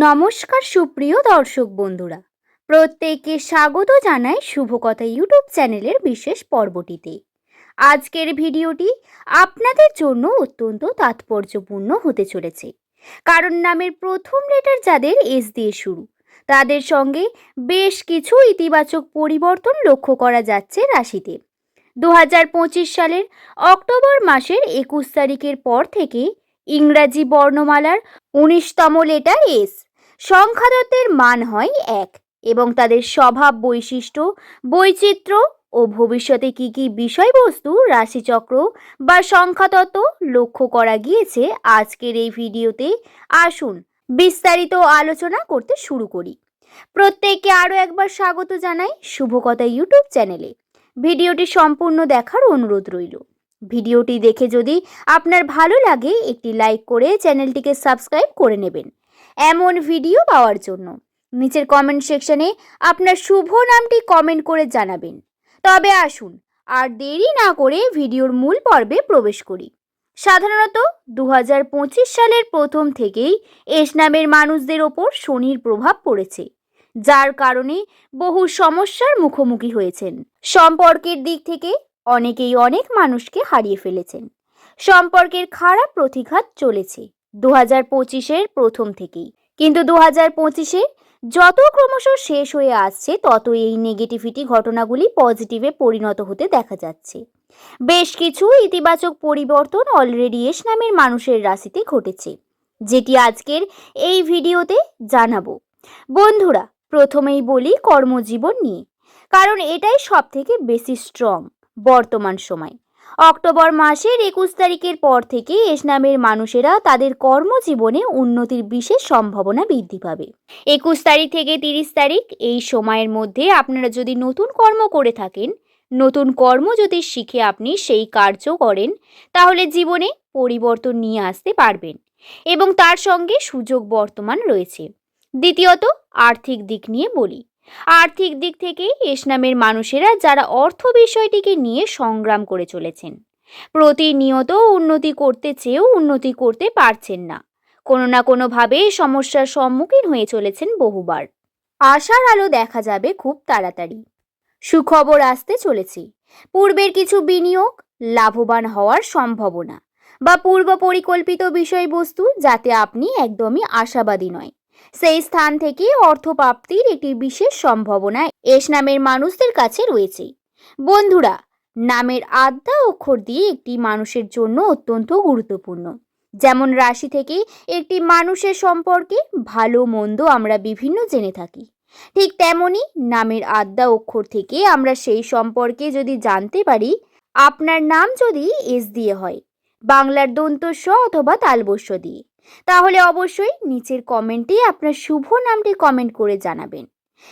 নমস্কার সুপ্রিয় দর্শক বন্ধুরা। প্রত্যেককে স্বাগত জানাই শুভকথা ইউটিউব চ্যানেলের বিশেষ পর্বটিতে। আজকের ভিডিওটি আপনাদের জন্য অত্যন্ত তাৎপর্যপূর্ণ হতে চলেছে। কারণ নামের প্রথম লেটার যাদের এস দিয়ে শুরু, তাদের সঙ্গে বেশ কিছু ইতিবাচক পরিবর্তন লক্ষ্য করা যাচ্ছে রাশিতে। দু হাজার পঁচিশ সালের অক্টোবর মাসের একুশ তারিখের পর থেকে ইংরাজি বর্ণমালার উনিশতম লেটার এস। সংখ্যাদত্তের মান হয় এক এবং তাদের স্বভাব বৈশিষ্ট্য, বৈচিত্র্য ও ভবিষ্যতে কি কি বিষয়বস্তু, রাশিচক্র বা সংখ্যাতত্ত্ব লক্ষ্য করা গিয়েছে আজকের এই ভিডিওতে আসুন বিস্তারিত আলোচনা করতে শুরু করি। প্রত্যেককে আরও একবার স্বাগত জানাই শুভকথা ইউটিউব চ্যানেলে। ভিডিওটি সম্পূর্ণ দেখার অনুরোধ রইল। ভিডিওটি দেখে যদি আপনার ভালো লাগে একটি লাইক করে চ্যানেলটিকে সাবস্ক্রাইব করে নেবেন। এমন ভিডিও পাওয়ার জন্য। নিচের কমেন্ট সেকশনে আপনার শুভ নামটি কমেন্ট করে জানাবেন। তবে আসুন, আর দেরি না করে ভিডিওর মূল পর্বে প্রবেশ করি। সাধারণত দু হাজার পঁচিশ সালের প্রথম থেকেই এস নামের মানুষদের ওপর শনির প্রভাব পড়েছে, যার কারণে বহু সমস্যার মুখোমুখি হয়েছেন। সম্পর্কের দিক থেকে অনেকেই অনেক মানুষকে হারিয়ে ফেলেছেন। সম্পর্কের খারাপ প্রতিঘাত চলেছে। দু হাজার পঁচিশের প্রথম থেকেই। কিন্তু দু হাজার পঁচিশে যত ক্রমশ শেষ হয়ে আসছে তত এই নেগেটিভিটি ঘটনাগুলি পজিটিভে পরিণত হতে দেখা যাচ্ছে। বেশ কিছু ইতিবাচক পরিবর্তন অলরেডি এস নামের মানুষের রাশিতে ঘটেছে, যেটি আজকের এই ভিডিওতে জানাব। বন্ধুরা, প্রথমেই বলি কর্মজীবন নিয়ে, কারণ এটাই সব থেকে বেশি স্ট্রং বর্তমান সময়। অক্টোবর মাসের একুশ তারিখের পর থেকে এস নামের মানুষেরা তাদের কর্মজীবনে উন্নতির বিশেষ সম্ভাবনা বৃদ্ধি পাবে। একুশ তারিখ থেকে তিরিশ তারিখ এই সময়ের মধ্যে আপনারা যদি নতুন কর্ম করে থাকেন, নতুন কর্ম যদি শিখে আপনি সেই কার্য করেন, তাহলে জীবনে পরিবর্তন নিয়ে আসতে পারবেন এবং তার সঙ্গে সুযোগ বর্তমান রয়েছে। দ্বিতীয়ত, আর্থিক দিক নিয়ে বলি। আর্থিক দিক থেকেই এস নামের মানুষেরা যারা অর্থ বিষয়টিকে নিয়ে সংগ্রাম করে চলেছেন, প্রতিনিয়ত উন্নতি করতে চেয়েও উন্নতি করতে পারছেন না। কোনো না কোনোভাবে সমস্যার সম্মুখীন হয়ে চলেছেন বহুবার। আশার আলো দেখা যাবে খুব তাড়াতাড়ি। সুখবর আসতে চলেছে। পূর্বের কিছু বিনিয়োগ লাভবান হওয়ার সম্ভাবনা বা পূর্ব পরিকল্পিত বিষয়বস্তু যাতে আপনি একদমই আশাবাদী নয়। সেই স্থান থেকে অর্থ প্রাপ্তির একটি বিশেষ সম্ভাবনা এস নামের মানুষদের কাছে রয়েছে। বন্ধুরা, নামের আদ্যা অক্ষর দিয়ে একটি মানুষের জন্য অত্যন্ত গুরুত্বপূর্ণ। যেমন রাশি থেকে একটি মানুষের সম্পর্কে ভালো মন্দ আমরা বিভিন্ন জেনে থাকি। ঠিক তেমনি নামের আদ্যা অক্ষর থেকে আমরা সেই সম্পর্কে যদি জানতে পারি, আপনার নাম যদি এস দিয়ে হয়, বাংলার দন্ত স অথবা তালবস্য দিয়ে। তাহলে অবশ্যই নিচের কমেন্টে আপনার শুভ নামটি কমেন্ট করে জানাবেন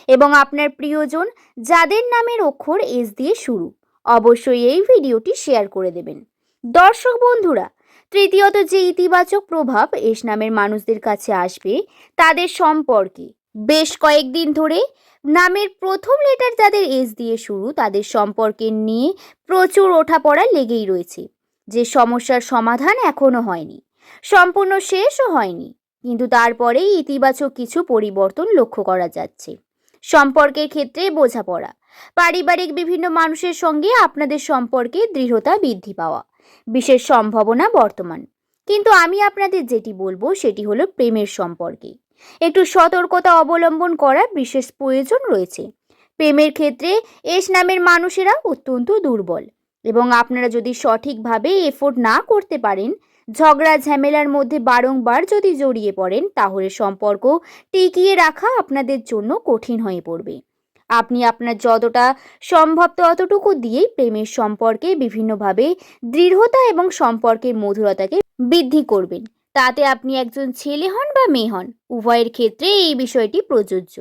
এবং আপনার প্রিয়জন যাদের নামের অক্ষর এস দিয়ে শুরু, অবশ্যই এই ভিডিওটি শেয়ার করে দেবেন। দর্শক বন্ধুরা, তৃতীয়ত যে ইতিবাচক প্রভাব এস নামের মানুষদের কাছে আসবে, তাদের সম্পর্কে। বেশ কয়েকদিন ধরে নামের প্রথম লেটার যাদের এস দিয়ে শুরু, তাদের সম্পর্কে নিয়ে প্রচুর ওঠাপড়া লেগেই রয়েছে। যে সমস্যার সমাধান এখনও হয়নি। সম্পূর্ণ শেষও হয়নি। কিন্তু তারপরেই ইতিবাচক কিছু পরিবর্তন লক্ষ্য করা যাচ্ছে। সম্পর্কের ক্ষেত্রে বোঝাপড়া। পারিবারিক বিভিন্ন মানুষের সঙ্গে আপনাদের সম্পর্কে দৃঢ়তা বৃদ্ধি পাওয়া। বিশেষ সম্ভাবনা বর্তমান। কিন্তু আমি আপনাদের যেটি বলব সেটি হলো প্রেমের সম্পর্কে। একটু সতর্কতা অবলম্বন করার বিশেষ প্রয়োজন রয়েছে। প্রেমের ক্ষেত্রে এস নামের মানুষেরা অত্যন্ত দুর্বল। এবং আপনারা যদি সঠিকভাবে এফোর্ট না করতে পারেন ঝগড়া, ঝামেলার মধ্যে বারংবার যদি জড়িয়ে পড়েন, তাহলে সম্পর্ক টিকিয়ে রাখা আপনাদের জন্য কঠিন হয়ে পড়বে। আপনি আপনার যতটা সম্ভব ততটুকু দিয়েই প্রেমের সম্পর্কে বিভিন্নভাবে দৃঢ়তা এবং সম্পর্কের মধুরতাকে বৃদ্ধি করবেন। তাতে আপনি একজন ছেলে হন বা মেয়ে হন, উভয়ের ক্ষেত্রে এই বিষয়টি প্রযোজ্য।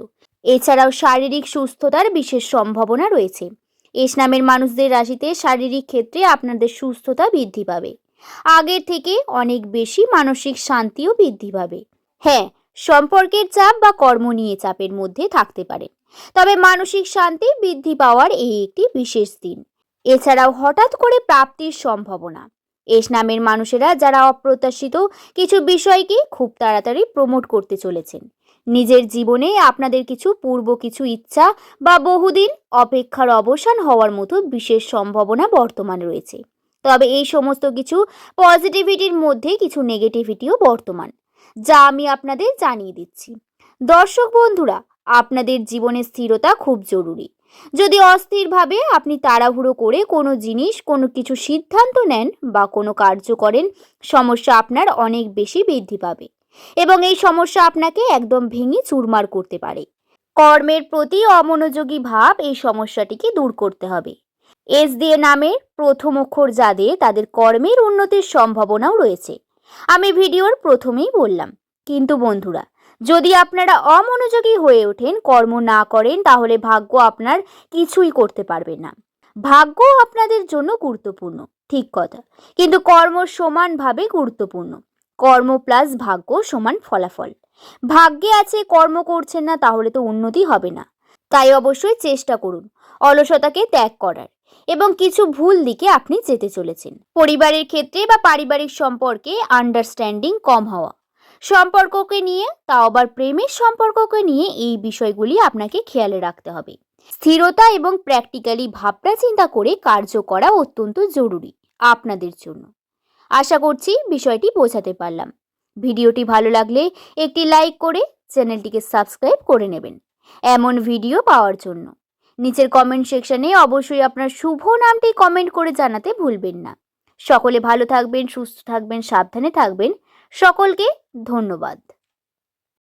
এছাড়াও শারীরিক সুস্থতার বিশেষ সম্ভাবনা রয়েছে। এস নামের মানুষদের রাশিতে শারীরিক ক্ষেত্রে আপনাদের সুস্থতা বৃদ্ধি পাবে। আগের থেকে অনেক বেশি মানসিক শান্তিও বৃদ্ধি পাবে। হ্যাঁ সম্পর্কের চাপ বা কর্ম নিয়ে চাপের মধ্যে থাকতে পারে। তবে মানসিক শান্তি বৃদ্ধি পাওয়ার এই একটি বিশেষ দিন। এছাড়াও হঠাৎ করে প্রাপ্তির সম্ভাবনা। এস নামের মানুষেরা যারা অপ্রত্যাশিত কিছু বিষয়কে খুব তাড়াতাড়ি প্রমোট করতে চলেছেন। নিজের জীবনে আপনাদের কিছু পূর্ব কিছু ইচ্ছা বা বহুদিন অপেক্ষার অবসান হওয়ার মতো বিশেষ সম্ভাবনা বর্তমান রয়েছে। তবে এই সমস্ত কিছু পজিটিভিটির মধ্যে কিছু নেগেটিভিটিও বর্তমান, যা আমি আপনাদের জানিয়ে দিচ্ছি। দর্শক বন্ধুরা, আপনাদের জীবনে স্থিরতা খুব জরুরি। যদি অস্থিরভাবে আপনি তাড়াহুড়ো করে কোনো জিনিস, কোনো কিছু সিদ্ধান্ত নেন বা কোনো কার্য করেন, সমস্যা আপনার অনেক বেশি বৃদ্ধি পাবে এবং এই সমস্যা আপনাকে একদম ভেঙে চুরমার করতে পারে। কর্মের প্রতি অমনোযোগী ভাব এই সমস্যাটিকে দূর করতে হবে। এস দিয়ে নামের প্রথম অক্ষর যাদের তাদের কর্মের উন্নতির সম্ভাবনাও রয়েছে। আমি ভিডিওর প্রথমেই বললাম, কিন্তু বন্ধুরা, যদি আপনারা অমনোযোগী হয়ে ওঠেন, কর্ম না করেন, তাহলে ভাগ্য আপনার কিছুই করতে পারবে না। ভাগ্য আপনাদের জন্য গুরুত্বপূর্ণ, ঠিক কথা। কিন্তু কর্ম সমানভাবে গুরুত্বপূর্ণ। কর্ম প্লাস ভাগ্য সমান ফলাফল। ভাগ্যে আছে কর্ম করছেন না, তাহলে তো উন্নতি হবে না। তাই অবশ্যই চেষ্টা করুন, অলসতাকে ত্যাগ করার। এবং কিছু ভুল দিকে আপনি যেতে চলেছেন। পরিবারের ক্ষেত্রে বা পারিবারিক সম্পর্কে আন্ডারস্ট্যান্ডিং কম হওয়া। সম্পর্ককে নিয়ে তা আবার প্রেমের সম্পর্ককে নিয়ে এই বিষয়গুলি আপনাকে খেয়ালে রাখতে হবে। স্থিরতা এবং প্র্যাকটিক্যালি ভাবনা চিন্তা করে কার্য করা অত্যন্ত জরুরি আপনাদের জন্য। আশা করছি বিষয়টি বোঝাতে পারলাম। ভিডিওটি ভালো লাগলে একটি লাইক করে চ্যানেলটিকে সাবস্ক্রাইব করে নেবেন। এমন ভিডিও পাওয়ার জন্য। নিচের কমেন্ট সেকশনে অবশ্যই আপনার শুভ নামটি কমেন্ট করে জানাতে ভুলবেন না। সকলে ভালো থাকবেন, সুস্থ থাকবেন, সাবধানে থাকবেন। সকলকে ধন্যবাদ।